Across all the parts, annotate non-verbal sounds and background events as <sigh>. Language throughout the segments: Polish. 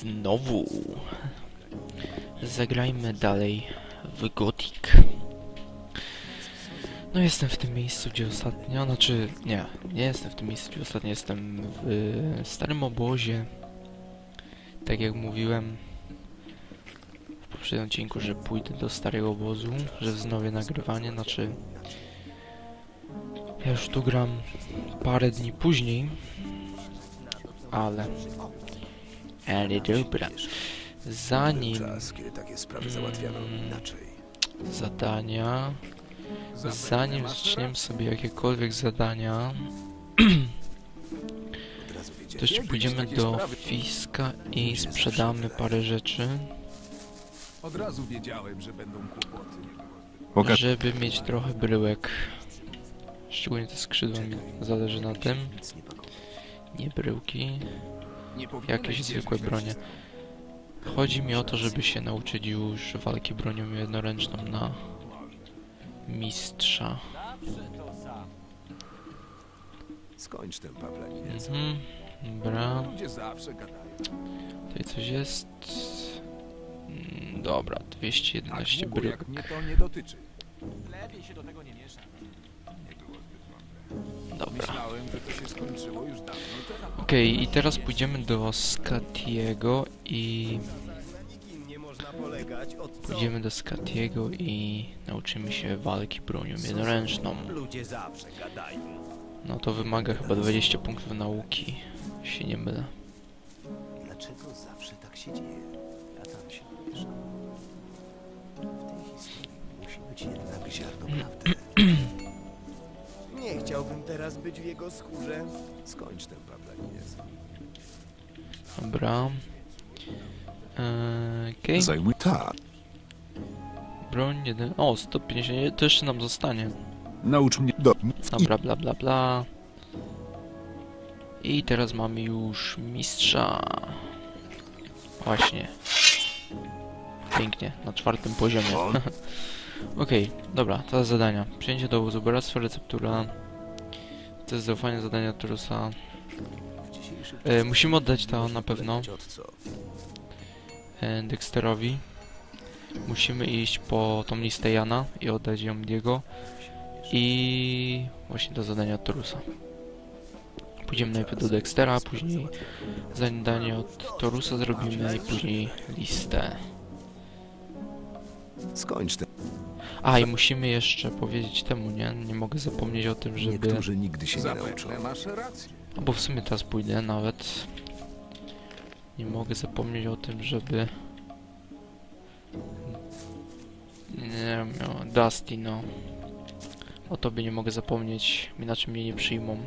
Znowu. Zagrajmy dalej w Gothic. No jestem w tym miejscu, gdzie ostatnio, znaczy nie, nie jestem w tym miejscu, gdzie ostatnio jestem w starym obozie. Tak jak mówiłem w poprzednim odcinku, że pójdę do starego obozu, że wznowię nagrywanie, znaczy ja już tu gram parę dni później, ale ale dobra. Zanim Czas, kiedy takie sprawy załatwiano Mm. inaczej. zadania, zanim zaczniemy sobie jakiekolwiek zadania, to jeszcze pójdziemy do Fiska i sprzedamy parę rzeczy, Od razu wiedziałem, że będą kłopoty. Żeby mieć trochę bryłek. Szczególnie te skrzydła mi zależy na tym. Nie bryłki, jakieś zwykłe bronie. Chodzi mi o to, żeby się nauczyć już walki bronią jednoręczną na mistrza. Skończ tę paplaninę. Mhm, dobra. Ludzie zawsze gadają. Tutaj coś jest. Mm, Dobra, Tak 211 długo, bryłek. jak mnie to nie dotyczy. Dobra. Myślałem, że to się skończyło już dawno temu. Okej, i teraz pójdziemy do Skatiego i pójdziemy do Skatiego i nauczymy się walki bronią jednoręczną. Ludzie zawsze gadają. No to wymaga chyba 20 punktów nauki, jeśli nie mylę. Dlaczego zawsze tak się dzieje? Ja tam się mieszam. W tej historii musi być jednak ziarno prawdy. Chciałbym teraz być w jego skórze. Skończ tę paplaninę. Dobra. Eee, Okej, Zajmuj. Tak. broń jeden. O, 150, to jeszcze nam zostanie. Naucz mnie. Do. Dobra, bla bla bla. I teraz mamy już mistrza. Właśnie. Pięknie, na czwartym poziomie. <laughs> Okej, dobra, teraz zadania. Przyjęcie do obozu bractwa, receptura. Test zaufania zadania dzisiejszych E, musimy oddać to na pewno e, Dexterowi. Musimy iść po tą listę Jana i oddać ją Diego. I właśnie do zadania Torusa. Pójdziemy najpierw do Dextera, później zadanie od Torusa zrobimy i później listę. Skończ. A i musimy jeszcze powiedzieć temu, nie? Nie mogę zapomnieć o tym, żeby... Niektórzy nigdy się nie nauczą. Zapewne masz rację. Bo w sumie teraz pójdę nawet. Nie mogę zapomnieć o tym, żeby... Nie wiem, no, Dusty, no. O tobie nie mogę zapomnieć, inaczej mnie nie przyjmą.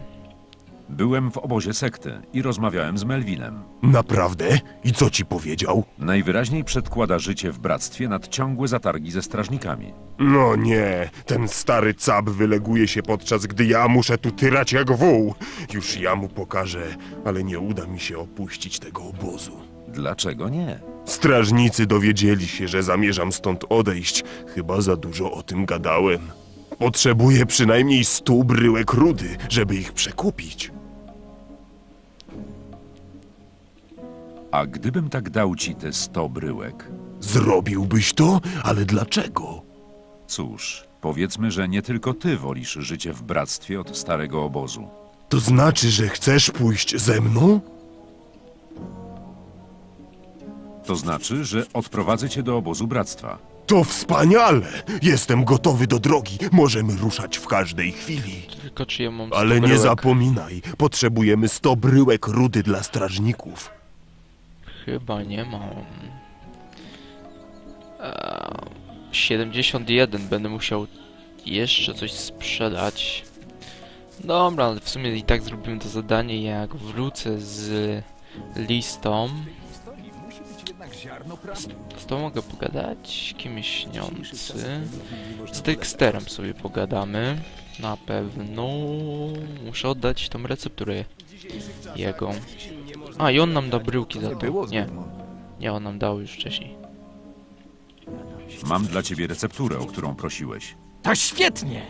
Byłem w obozie sekty i rozmawiałem z Melvinem. Naprawdę? I co ci powiedział? Najwyraźniej przedkłada życie w bractwie nad ciągłe zatargi ze strażnikami. No nie, ten stary cab wyleguje się podczas gdy ja muszę tu tyrać jak wół. Już ja mu pokażę, ale nie uda mi się opuścić tego obozu. Dlaczego nie? Strażnicy dowiedzieli się, że zamierzam stąd odejść. Chyba za dużo o tym gadałem. Potrzebuję przynajmniej stu bryłek rudy, żeby ich przekupić. A gdybym tak dał ci te sto bryłek? Zrobiłbyś to? Ale dlaczego? Cóż, powiedzmy, że nie tylko ty wolisz życie w bractwie od starego obozu. To znaczy, że chcesz pójść ze mną? To znaczy, że odprowadzę cię do obozu bractwa. To wspaniale! Jestem gotowy do drogi. Możemy ruszać w każdej chwili. Tylko czy ja mam 100 Ale nie bryłek? zapominaj, potrzebujemy 100 bryłek rudy dla strażników. Chyba nie mam. Eee, 71 będę musiał jeszcze coś sprzedać. Dobra, ale w sumie i tak zrobimy to zadanie jak wrócę z listą. Z to mogę pogadać. Kim śniący. Z Dexterem sobie pogadamy. Na pewno. Muszę oddać tą recepturę jego. A i on nam da bryłki za to. Nie, nie, on nam dał już wcześniej. Mam dla ciebie recepturę, o którą prosiłeś. To świetnie!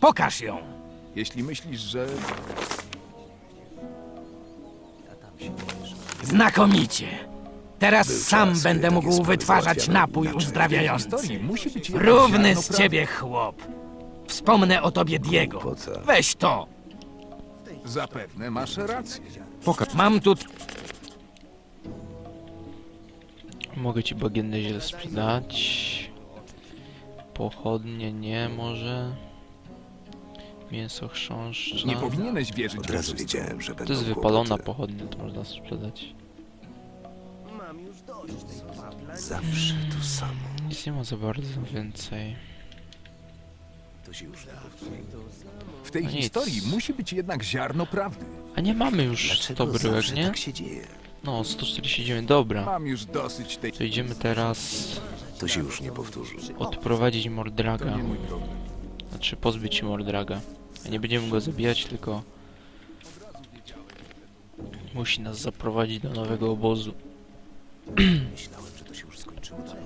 Pokaż ją! Jeśli myślisz, że. Znakomicie! Teraz Był sam czas, będę kiedy mógł sprawy wytwarzać załatwiano napój inaczej. uzdrawiający. Historii musi być Równy z ciebie chłop. Wspomnę o tobie Diego. Weź to. Zapewne masz rację. Mam tu Mogę ci bagienne ziele sprzedać. Pochodnie nie może. Mięso chrząszcza. Nie powinieneś wierzyć Od we razu wszystko. wiedziałem, że To będą jest wypalona kłopoty. pochodnia, to można sprzedać. Zawsze to samo. Nic nie ma za bardzo więcej. To się już nie powtórzy. W tej No nic. historii musi być jednak ziarno prawdy. A nie mamy już 100 Dlaczego bryłek, zawsze nie? tak się dzieje? No, 149, dobra. Mam już dosyć tej... To idziemy teraz To się już nie powtórzy. odprowadzić Mordraga. nie mój problem. Znaczy pozbyć się Mordraga. A nie będziemy go zabijać, tylko musi nas zaprowadzić do nowego obozu. Myślałem, że to się już skończyło dawno.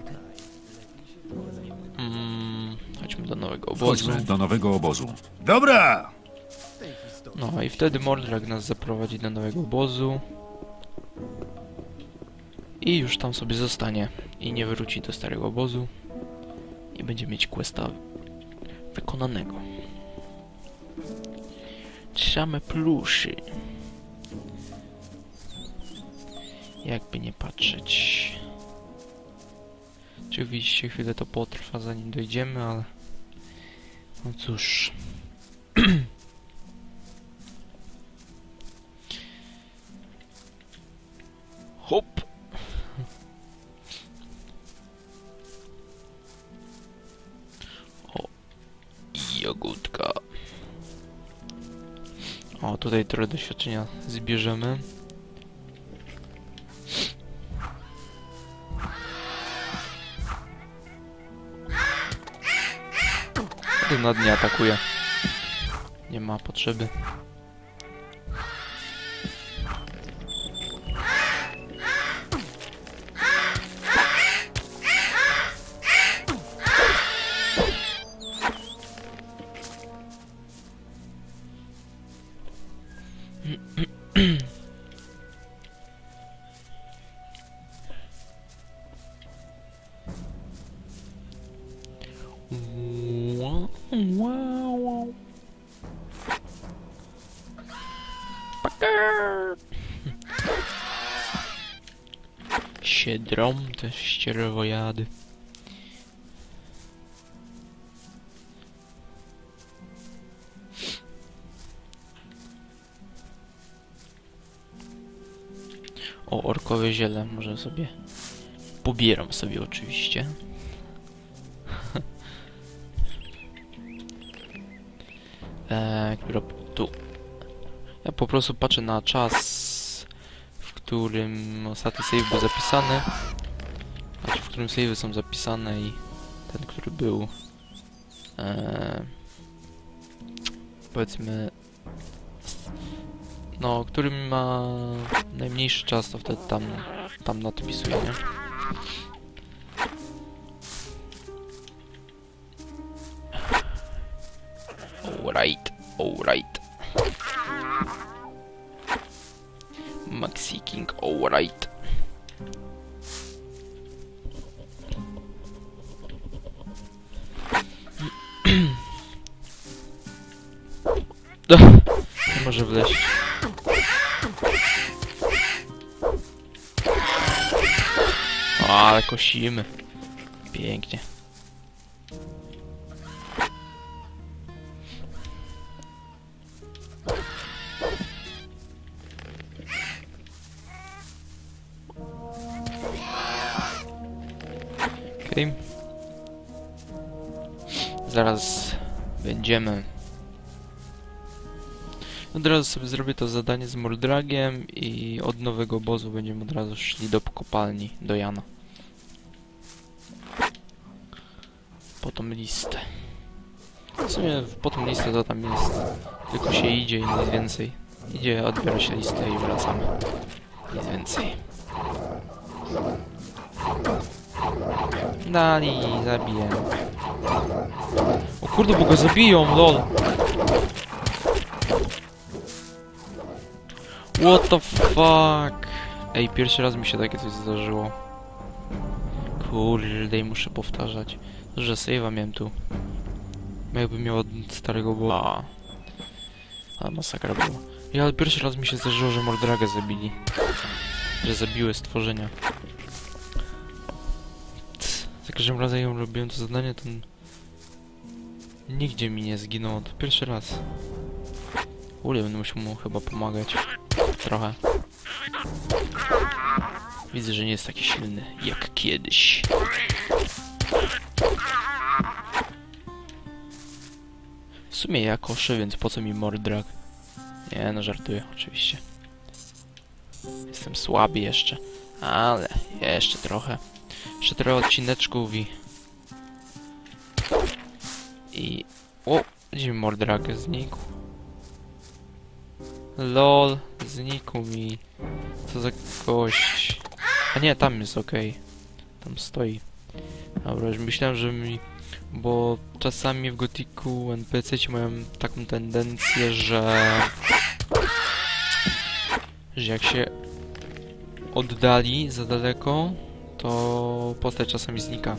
Mm, chodźmy do nowego obozu. Chodźmy do nowego obozu. Dobra! No i wtedy Mordrag nas zaprowadzi do nowego obozu. I już tam sobie zostanie. I nie wróci do starego obozu. I będzie mieć questa wykonanego. Same pluszy. Jakby nie patrzeć. Oczywiście chwilę to potrwa zanim dojdziemy, ale... No cóż. <clears throat> Hop! O, jogurtka. O, tutaj trochę doświadczenia zbierzemy. Na dnie atakuje. Nie ma potrzeby. Packer. Siedrą te ścierwojady. O, orkowe ziele może sobie pobieram sobie oczywiście. <laughs> Eee, która tu. Ja po prostu patrzę na czas, w którym ostatni save był zapisany. Znaczy, w którym savey są zapisane i ten, który był. Eee, powiedzmy. No, który ma najmniejszy czas, to wtedy tam, tam nadpisuję, nie? Alright, alright. Maxi King, alright. <coughs> Może wleść. O, ale kosimy. Pięknie. Okej. Zaraz będziemy. Od razu sobie zrobię to zadanie z Mordragiem i od nowego obozu będziemy od razu szli do kopalni, do Jana. Po tą listę. W sumie po tą listę to tam jest. Tylko się idzie i nic więcej. Idzie, odbiera się listę i wracamy. Nic więcej. Dali, zabiję. O kurde, bo go zabiją, lol. What the fuck? Ej, pierwszy raz mi się takie coś zdarzyło. Kurde, i muszę powtarzać. Że save'a miałem tu. Jakbym miał od starego boa. Ale masakra była. Ja pierwszy raz mi się zdarzyło, że Mordraga zabili. Że zabiły stworzenia. Każdym razem jak robiłem to zadanie, to... Nigdzie mi nie zginęło. To pierwszy raz. Ule, będę musiał mu chyba pomagać. Trochę. Widzę, że nie jest taki silny jak kiedyś. W sumie ja koszę, więc po co mi Mordrak? Nie, no żartuję, oczywiście. Jestem słaby jeszcze, ale jeszcze trochę. Jeszcze trochę odcineczków i... I... O! Gdzie mi Mordrak znikł? LOL, znikł mi. Co za gość. A nie, tam jest okej. Tam stoi. Dobra, już myślałem, że mi... Bo czasami w Gotiku NPC ci mają taką tendencję, że... Że jak się oddali za daleko, to postać czasami znika.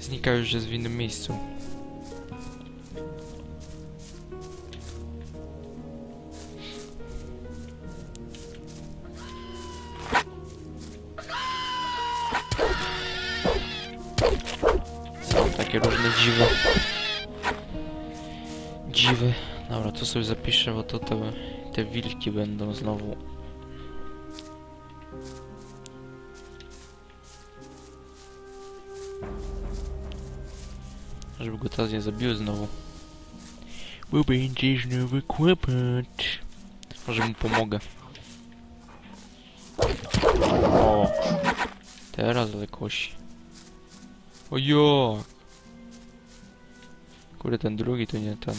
Znika już, jest w innym miejscu. Są takie różne dziwy. Dziwy. Dobra, to sobie zapiszę, bo to te, te wilki będą znowu. Go teraz nie zabiły znowu. Bo będzie znowu kłopot. Może mu pomogę. O! Teraz ale kosi. Ojo! Kurde, ten drugi to nie ten.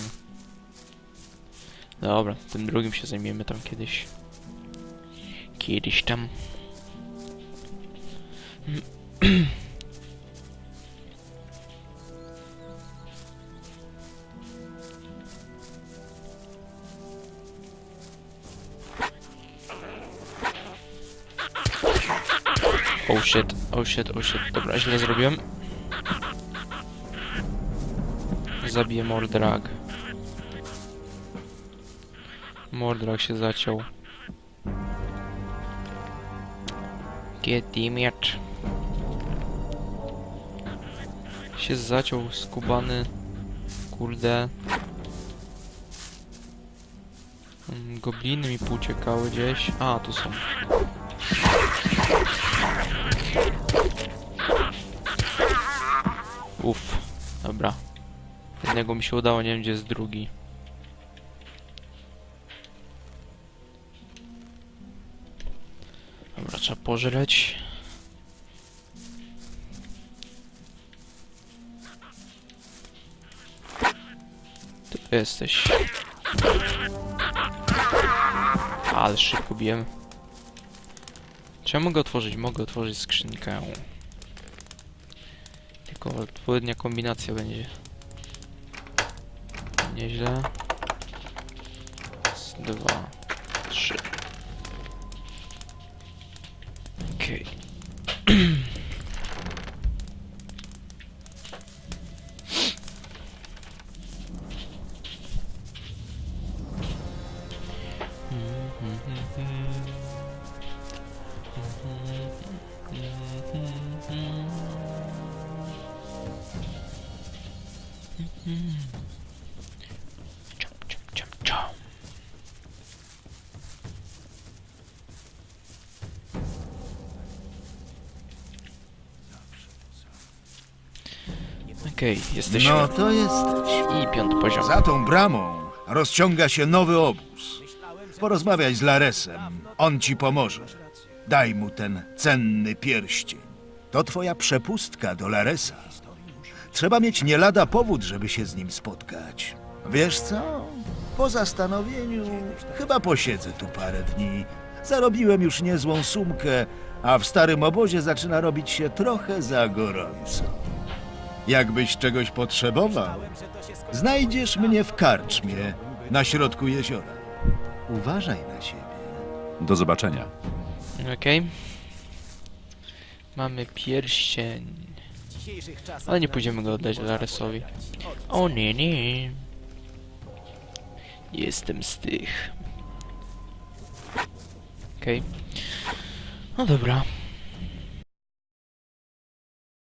Dobra, tym drugim się zajmiemy tam kiedyś. Kiedyś tam. <clears throat> Oh shit, oh shit, oh shit. Dobra, źle zrobiłem. Zabiję Mordrag. Mordrag się zaciął. Getty miecz. Się zaciął skubany. Kurde. Mm, Gobliny mi pouciekały gdzieś. A, tu są. Jednego mi się udało, nie wiem gdzie jest drugi. Dobra, trzeba pożreć. Ty jesteś. Ale szybko bijem. Czy ja mogę otworzyć? Mogę otworzyć skrzynkę. Tylko odpowiednia kombinacja będzie. Nieźle. Dwa, Okej, jesteśmy. No to jesteś. I piąty poziom. Za tą bramą rozciąga się nowy obóz. Porozmawiaj z Laresem, on ci pomoże. Daj mu ten cenny pierścień. To twoja przepustka do Laresa. Trzeba mieć nie lada powód, żeby się z nim spotkać. Wiesz co? Po zastanowieniu chyba posiedzę tu parę dni. Zarobiłem już niezłą sumkę, a w starym obozie zaczyna robić się trochę za gorąco. Jakbyś czegoś potrzebował, znajdziesz mnie w karczmie na środku jeziora. Uważaj na siebie. Do zobaczenia. Okej. Mamy pierścień. Ale nie pójdziemy go oddać Laresowi. O nie, nie. Jestem z tych. Okej. No dobra.